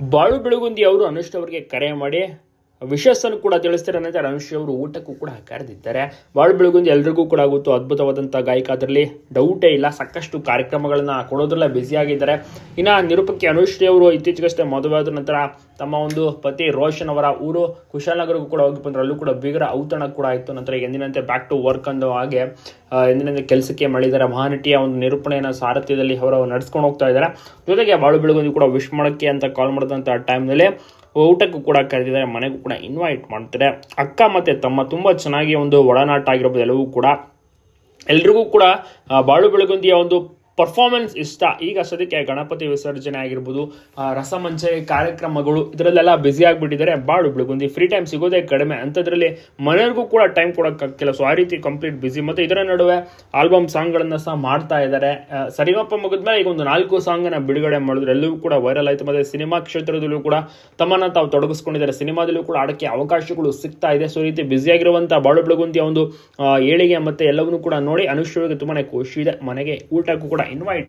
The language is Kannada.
ಬಾಳು ಬೆಳಗುಂದಿ ಅವರು ಅನುಷ್ಠ ಅವರಿಗೆ ಕರೆ ಮಾಡಿ ವಿಶಸ್ಸನ್ನು ಕೂಡ ತಿಳಿಸ್ತಾರೆ ನಂತರ ಅನುಷ್ಠ ಅವರು ಊಟಕ್ಕೂ ಕೂಡ ಕರೆದಿದ್ದಾರೆ. ಬಾಳ್ ಬೆಳಗುಂದ ಎಲ್ರಿಗೂ ಕೂಡ ಆಗುತ್ತೋ ಅದ್ಭುತವಾದಂಥ ಗಾಯಕ, ಅದರಲ್ಲಿ ಡೌಟೇ ಇಲ್ಲ, ಸಾಕಷ್ಟು ಕಾರ್ಯಕ್ರಮಗಳನ್ನ ಬ್ಯುಸಿ ಆಗಿದ್ದಾರೆ. ಇನ್ನು ನಿರೂಪಕಿ ಅನುಶ್ರೀ ಅವರು ಇತ್ತೀಚೆಗಷ್ಟೇ ಮದುವೆಯಾದ ನಂತರ ತಮ್ಮ ಒಂದು ಪತಿ ರೋಷನ್ ಅವರ ಊರು ಕುಶಾಲನಗರಕ್ಕೂ ಕೂಡ ಹೋಗಿ ಬಂದರು. ಅಲ್ಲೂ ಕೂಡ ಬೀಗರ ಔತಣ ಕೂಡ ಆಯಿತು. ನಂತರ ಎಂದಿನಂತೆ ಬ್ಯಾಕ್ ಟು ವರ್ಕ್ ಅಂದ ಹಾಗೆ ಎಂದಿನಂತೆ ಕೆಲಸಕ್ಕೆ ಮಾಡಿದ್ದಾರೆ ಮಹಾನಟಿಯ ಒಂದು ನಿರೂಪಣೆಯನ್ನು ಸಾರಥ್ಯದಲ್ಲಿ ಅವರು ನಡೆಸ್ಕೊಂಡು ಹೋಗ್ತಾ ಇದ್ದಾರೆ. ಜೊತೆಗೆ ಬಾಳು ಬೆಳಗುಂದಿ ಕೂಡ ವಿಶ್ ಮಾಡೋಕ್ಕೆ ಅಂತ ಕಾಲ್ ಮಾಡಿದಂಥ ಟೈಮ್ನಲ್ಲಿ ಊಟಕ್ಕೂ ಕೂಡ ಕರೆದಿದ್ದಾರೆ, ಮನೆಗೂ ಕೂಡ ಇನ್ವೈಟ್ ಮಾಡ್ತಾರೆ ಅಕ್ಕ ಮತ್ತು ತಮ್ಮ ತುಂಬ ಚೆನ್ನಾಗಿ ಒಂದು ಒಡನಾಟ ಆಗಿರ್ಬೋದು ಎಲ್ಲವೂ ಕೂಡ ಎಲ್ರಿಗೂ ಕೂಡ ಬಾಳು ಬೆಳಗುಂದಿಯ ಒಂದು ಪರ್ಫಾರ್ಮೆನ್ಸ್ ಇಷ್ಟ. ಈಗ ಸದ್ಯಕ್ಕೆ ಗಣಪತಿ ವಿಸರ್ಜನೆ ಆಗಿರ್ಬೋದು ರಸಮಂಜರಿ ಕಾರ್ಯಕ್ರಮಗಳು, ಇದರಲ್ಲೆಲ್ಲ ಬ್ಯುಸಿ ಆಗಿಬಿಟ್ಟಿದ್ದಾರೆ. ಬೆಳಗುಂದಿ ಫ್ರೀ ಟೈಮ್ ಸಿಗೋದೇ ಕಡಿಮೆ. ಅಂಥದ್ರಲ್ಲಿ ಮನೆಯವ್ರಿಗೂ ಕೂಡ ಟೈಮ್ ಕೊಡೋಕ್ಕಾಗ್ತಿಲ್ಲ ಸೊ ಆ ರೀತಿ ಕಂಪ್ಲೀಟ್ ಬ್ಯುಸಿ ಮತ್ತು ಇದರ ನಡುವೆ ಆಲ್ಬಮ್ ಸಾಂಗ್ಗಳನ್ನು ಸಹ ಮಾಡ್ತಾ ಇದ್ದಾರೆ. ಸರಿಗಪ್ಪ ಮುಗಿದ್ಮೇಲೆ ಈಗ ಒಂದು ನಾಲ್ಕು ಸಾಂಗನ್ನು ಬಿಡುಗಡೆ ಮಾಡಿದ್ರು. ಎಲ್ಲವೂ ಕೂಡ ವೈರಲ್ ಆಯಿತು. ಮತ್ತು ಸಿನಿಮಾ ಕ್ಷೇತ್ರದಲ್ಲೂ ಕೂಡ ತಮ್ಮನ್ನು ತಾವು ತೊಡಗಿಸ್ಕೊಂಡಿದ್ದಾರೆ. ಸಿನಿಮಾದಲ್ಲೂ ಕೂಡ ಆಡೋಕ್ಕೆ ಅವಕಾಶಗಳು ಸಿಗ್ತಾ ಇದೆ. ಸೊ ಈ ರೀತಿ ಬ್ಯುಸಿಯಾಗಿರುವಂಥ ಬಾಳು ಬೆಳಗುಂದಿಯ ಒಂದು ಏಳಿಗೆ ಮತ್ತು ಎಲ್ಲವನ್ನೂ ಕೂಡ ನೋಡಿ ಅನುಶ್ರೀಗೆ ತುಂಬಾ ಖುಷಿ ಇದೆ. ಮನೆಗೆ ಊಟಕ್ಕೂ ಕೂಡ ಇನ್ವೈಟ್